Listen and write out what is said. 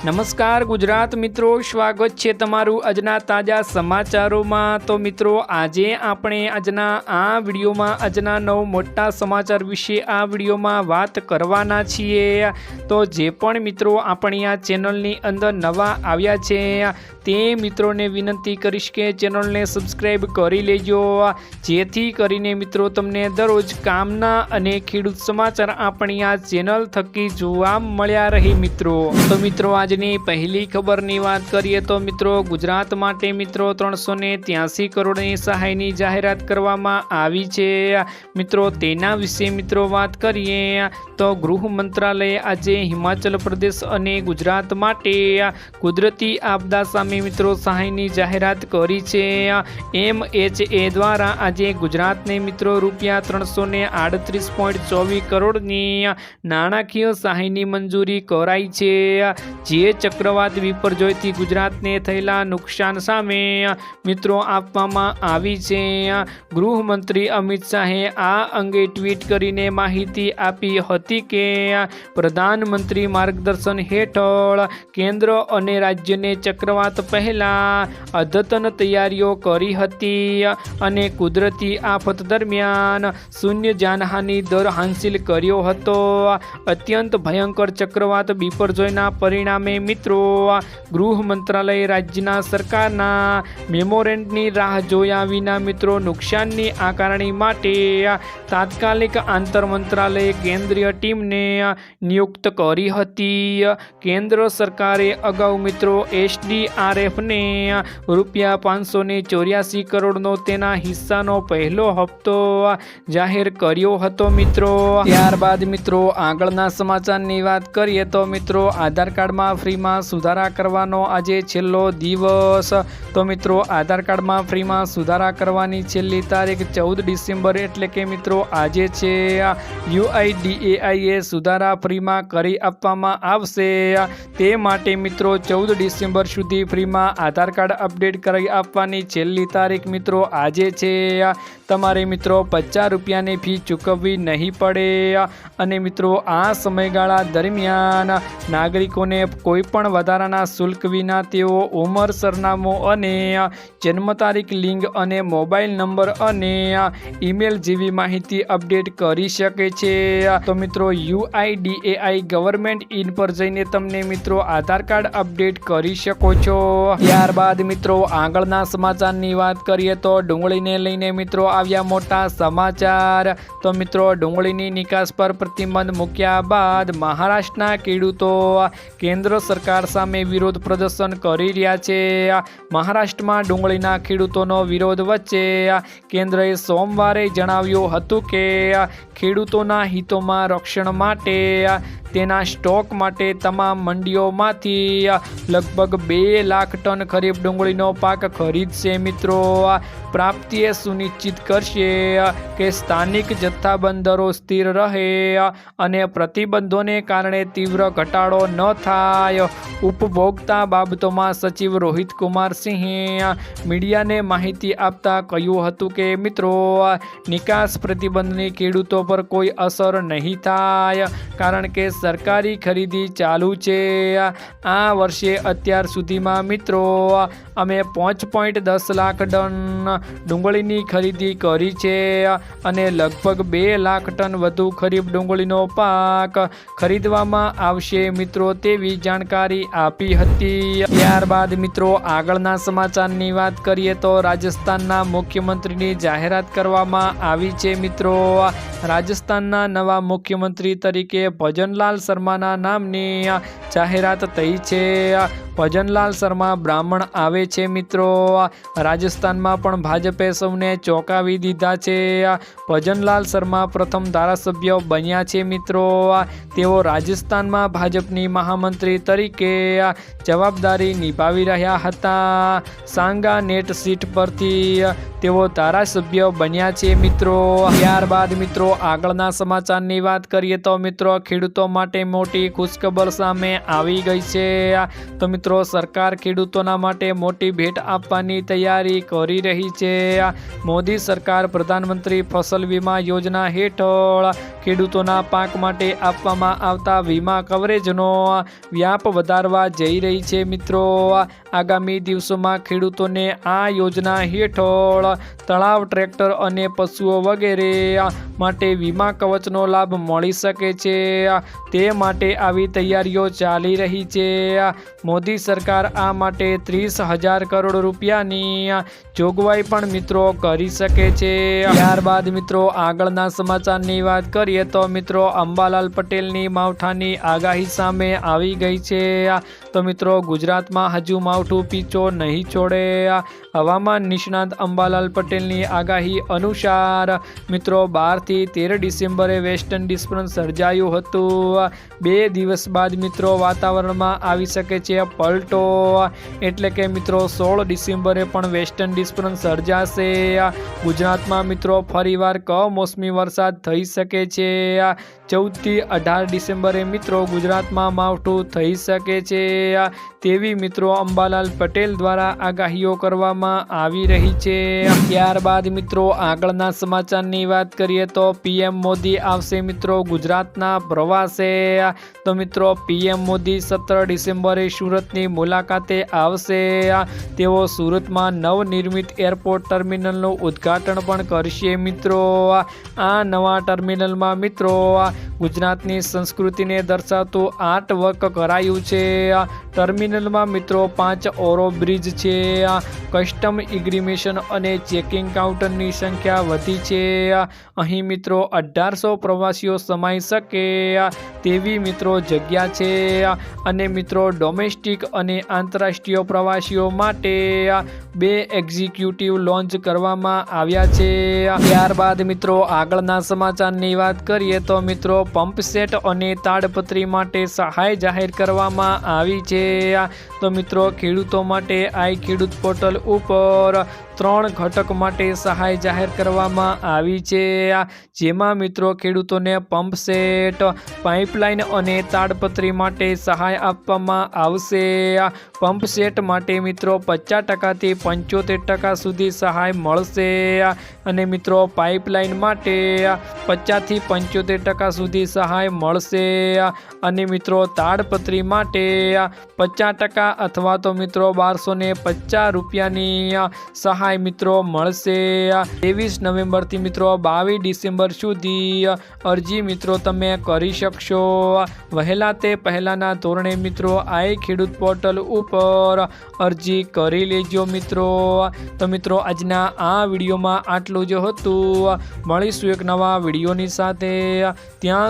નમસ્કાર ગુજરાત મિત્રો, સ્વાગત છે તમારું આજના તાજા સમાચારોમાં. તો મિત્રો, આજે આપણે આજના આ વિડીયોમાં, આજના નવ મોટા સમાચાર વિશે આ વિડીયોમાં વાત કરવાના છીએ. તો જે પણ મિત્રો આપણી આ ચેનલની અંદર નવા આવ્યા છે તે મિત્રોને વિનંતી કરીશ કે ચેનલને સબસ્ક્રાઈબ કરી લેજો. જેથી કરીને મિત્રો તમને દરરોજ કામના અને ખેડૂત સમાચાર આપણી આ ચેનલ થકી જોવા મળ્યા રહી મિત્રો. તો મિત્રો, આજની પહેલી ખબરની વાત કરીએ તો મિત્રો, ગુજરાત માટે મિત્રો ત્રણસો ને ત્યાસી કરોડની સહાયની જાહેરાત કરવામાં આવી છે. મિત્રો, તેના વિશે મિત્રો વાત કરીએ તો ગૃહ મંત્રાલયે આજે હિમાચલ પ્રદેશ અને ગુજરાત માટે કુદરતી આપદા સામે મિત્રો સહાયની જાહેરાત કરી છે. એમ એચ એ દ્વારા આજે ગુજરાતને મિત્રો રૂપિયા ત્રણસો ને આડત્રીસ પોઈન્ટ ચોવીસ કરોડની નાણાકીય સહાયની મંજૂરી કરાઈ છે. જે ચક્રવાત વિપર્જોયથી ગુજરાતને થયેલા નુકસાન સામે મિત્રો આપવામાં આવી છે. ગૃહમંત્રી અમિત શાહે આ અંગે ટ્વીટ કરીને માહિતી આપી હતી કે પ્રધાનમંત્રી માર્ગદર્શન હેઠળ કેન્દ્ર અને રાજ્યને ચક્રવાત પહેલા અદ્યતન તૈયારીઓ કરી હતી અને કુદરતી આફત દરમિયાન શૂન્ય જાનહાનિ દર હાંસિલ કર્યો હતો. અત્યંત ભયંકર ચક્રવાત બિપરજોયના પરિણામે મિત્રો, ગૃહ મંત્રાલય રાજ્યના સરકારના મેમોરેન્ડની રાહ જોયા વિના મિત્રો, નુકસાનની આકારણી માટે તાત્કાલિક આંતર મંત્રાલય કેન્દ્રીય ટીમને નિયુક્ત કરી હતી. કેન્દ્ર સરકારે અગાઉ મિત્રો એસડીઆરએફને રૂપિયા પાંચસો ને ચોર્યાસી કરોડનો તેના હિસ્સાનો પહેલો હપ્તો જાહેર કર્યો હતો મિત્રો. ત્યારબાદ મિત્રો, આગળના સમાચારની વાત કરીએ તો મિત્રો, આધાર કાર્ડમાં ફ્રીમાં સુધારા કરવાનો આજે છેલ્લો દિવસ. તો મિત્રો, આધાર કાર્ડમાં ફ્રીમાં સુધારા કરવાની છેલ્લી તારીખ ચૌદ ડિસેમ્બર એટલે કે મિત્રો, આજે છે. યુઆઈડીએઆઈએ સુધારા ફ્રીમાં કરી આપવામાં આવશે. તે માટે મિત્રો, ચૌદ ડિસેમ્બર સુધી ફ્રીમાં આધાર કાર્ડ અપડેટ કરી આપવાની છેલ્લી તારીખ મિત્રો આજે છે. તમારે મિત્રો પચાસ રૂપિયાની ફી ચૂકવવી નહીં પડે. અને મિત્રો આ સમયગાળા દરમિયાન નાગરિકોને કોઈપણ વધારાના શુલ્ક વિના તેઓ ઉંમર, સરનામું અને જન્મ તારીખ, લિંગ અને મોબાઈલ નંબર અને ઈમેલ જેવી માહિતી અપડેટ કરી શકે છે. તો મિત્રો યુઆઈડીએઆઈ ગવર્મેન્ટ ઇન પર જઈને તમને મિત્રો આધાર કાર્ડ અપડેટ કરી શકો છો. ત્યારબાદ મિત્રો આગળના સમાચારની વાત કરીએ તો ડુંગળીને લઈને મિત્રો આવ્યા મોટા સમાચાર. તો મિત્રો ડુંગળીની નિકાસ પર પ્રતિબંધ મૂક્યા બાદ મહારાષ્ટ્રના ખેડૂતો કેન્દ્ર સરકાર સામે વિરોધ પ્રદર્શન કરી રહ્યા છે. મહારાષ્ટ્રમાં ડુંગળીના ખેડૂતોનો વિરોધ વચ્ચે કેન્દ્રએ સોમવારે જણાવ્યું હતું કે ખેડૂતોના હિતોમાં રક્ષણ માટે તેના સ્ટોક માટે તમામ મંડીઓમાંથી લગભગ બે લાખ ટન ખરીફ ડુંગળીનો પાક ખરીદશે મિત્રો. પ્રાપ્તિએ સુનિશ્ચિત કરશે કે સ્થાનિક જથ્થાબંધરો સ્થિર રહે અને પ્રતિબંધોને કારણે તીવ્ર ઘટાડો ન થાય. ઉપભોક્તા બાબતોમાં સચિવ રોહિત કુમાર સિંહે મીડિયાને માહિતી આપતા કહ્યું હતું કે, મિત્રો નિકાસ પ્રતિબંધની ખેડૂતો પર કોઈ અસર નહીં થાય, કારણ કે સરકારી ખરીદી ચાલુ છે. આ વર્ષે અત્યાર સુધીમાં મિત્રો, અમે પાંચ પોઈન્ટ દસ લાખ ટન ડુંગળીની ખરીદી કરી છે અને લગભગ બે લાખ ટન વધુ ખરીફ ડુંગળીનો પાક ખરીદવામાં આવશે મિત્રો તેવી જાણકારી આપી હતી. ત્યારબાદ મિત્રો, આગળના સમાચારની વાત કરીએ તો રાજસ્થાનના મુખ્યમંત્રીની જાહેરાત કરવામાં આવી છે મિત્રો. રાજસ્થાનના નવા મુખ્યમંત્રી તરીકે ભજનલાલ શર્માના નામની જાહેરાત થઈ છે. ભજનલાલ શર્મા બ્રાહ્મણ આવે છે મિત્રો. રાજસ્થાનમાં પણ ભાજપે સૌને ચોંકાવી દીધા છે. ભજનલાલ શર્મા પ્રથમ ધારાસભ્ય બન્યા છે મિત્રો. તેઓ રાજસ્થાનમાં ભાજપની મહામંત્રી તરીકે જવાબદારી નિભાવી રહ્યા હતા. સાંગા નેટ સીટ પરથી તેઓ ધારાસભ્ય બન્યા છે મિત્રો. ત્યારબાદ મિત્રો આગળના સમાચારની વાત કરીએ તો મિત્રો, ખેડૂતો માટે મોટી ખુશખબર સામે આવી ગઈ છે. તો મિત્રો, સરકાર ખેડૂતોના માટે મોટી ભેટ આપવાની તૈયારી કરી રહી છે. મોદી સરકાર પ્રધાનમંત્રી ફસલ વીમા યોજના હેઠળ ખેડૂતોના પાક માટે આપવામાં આવતા વીમા કવરેજનો વ્યાપ વધારવા જઈ રહી છે મિત્રો. આગામી દિવસોમાં ખેડૂતોને આ યોજના હેઠળ તળાવ, ટ્રેક્ટર અને પશુઓ વગેરે માટે વીમા કવચનો લાભ મળી શકે છે. તે માટે આવી તૈયારીઓ ચાલી રહી છે. મોદી સરકાર આ માટે ત્રીસ હજાર કરોડ રૂપિયાની જોગવાઈ પણ મિત્રો કરી શકે છે. ત્યારબાદ મિત્રો આગળના સમાચારની વાત કરીએ તો મિત્રો અંબાલાલ પટેલની માવઠાની આગાહી સામે આવી ગઈ છે. તો મિત્રો, ગુજરાતમાં હજુ માવઠું પીચો નહીં છોડે. હવામાન નિષ્ણાત અંબાલાલ પટેલની આગાહી અનુસાર, મિત્રો, બારથી તેર ડિસેમ્બરે વેસ્ટ ઇન્ડિઝ પર સર્જાયું હતું. બે દિવસ બાદ, મિત્રો, વાતાવરણમાં આવી શકે છે પલટો. એટલે કે, મિત્રો, સોળ ડિસેમ્બરે પણ વેસ્ટ ઇન્ડિઝ પર સર્જાશે. ગુજરાતમાં, મિત્રો, ફરીવાર કમોસમી વરસાદ થઈ શકે છે. ચૌદથી અઢાર ડિસેમ્બરે, મિત્રો, ગુજરાતમાં માવઠું થઈ શકે છે. તેવી મિત્રો અંબાલાલ પટેલ દ્વારા આગાહીઓ કરવામાં આવી રહી છે. ત્યારબાદ મિત્રો આગળના સમાચારની વાત કરીએ તો પીએમ મોદી આવશે મિત્રો ગુજરાતના પ્રવાસે. તો મિત્રો પીએમ મોદી સત્તર ડિસેમ્બરે સુરતની મુલાકાતે આવશે. તેઓ સુરતમાં નવનિર્મિત એરપોર્ટ ટર્મિનલનું ઉદ્ઘાટન પણ કરશે મિત્રો. આ નવા ટર્મિનલમાં મિત્રો ગુજરાતની સંસ્કૃતિને દર્શાવતું આર્ટ વર્ક કરાયું છે. ટર્મિનલમાં મિત્રો પાંચ ઓરો બ્રિજ છે. કસ્ટમ ઇગ્રીમેશન અને ચેકિંગ કાઉન્ટરની સંખ્યા વધી છે. અહીં મિત્રો અઢારસો પ્રવાસીઓ સમાઈ શકે. તેવી મિત્રો જગ્યા છે. અને મિત્રો ડોમેસ્ટિક અને આંતરરાષ્ટ્રીય પ્રવાસીઓ માટે બે એક્ઝિક્યુટિવ લોન્ચ કરવામાં આવ્યા છે. ત્યારબાદ મિત્રો આગળના સમાચારની વાત કરીએ તો મિત્રો પંપ સેટ અને તાડપત્રી માટે સહાય જાહેર કરવામાં આવી છે. તો મિત્રો, ખેડૂતો માટે આઈ ખેડૂત પોર્ટલ ઉપર ત્રણ ઘટક માટે સહાય જાહેર કરવામાં આવી છે. જેમાં મિત્રો, ખેડૂતોને પંપ સેટ પાઇપલાઇન અને તાડપત્રી માટે સહાય આપવામાં આવશે. પંપ સેટ માટે મિત્રો, પચાસ ટકાથી પંચોતેર ટકા સુધી સહાય મળશે. અને મિત્રો, પાઇપલાઇન માટે પચાસથી પંચોતેર ટકા સુધી સહાય મળશે. અને મિત્રો, તાડપત્રી માટે પચાસ ટકા અથવા તો મિત્રો, બારસો ને પચાસ રૂપિયાની સહાય મિત્રો મળશે. ત્રેવીસ નવેમ્બરથી મિત્રો, બાવીસ ડિસેમ્બર સુધી અરજી મિત્રો તમે કરી શકશો. વહેલા તે પહેલાંના ધોરણે મિત્રો, આઈ ખેડૂત પોર્ટલ ઉપર અરજી કરી લેજો મિત્રો. તો મિત્રો, આજના આ વિડીયોમાં આટલું જ હતું. મળીશું એક નવા વિડીયોની સાથે. ત્યાં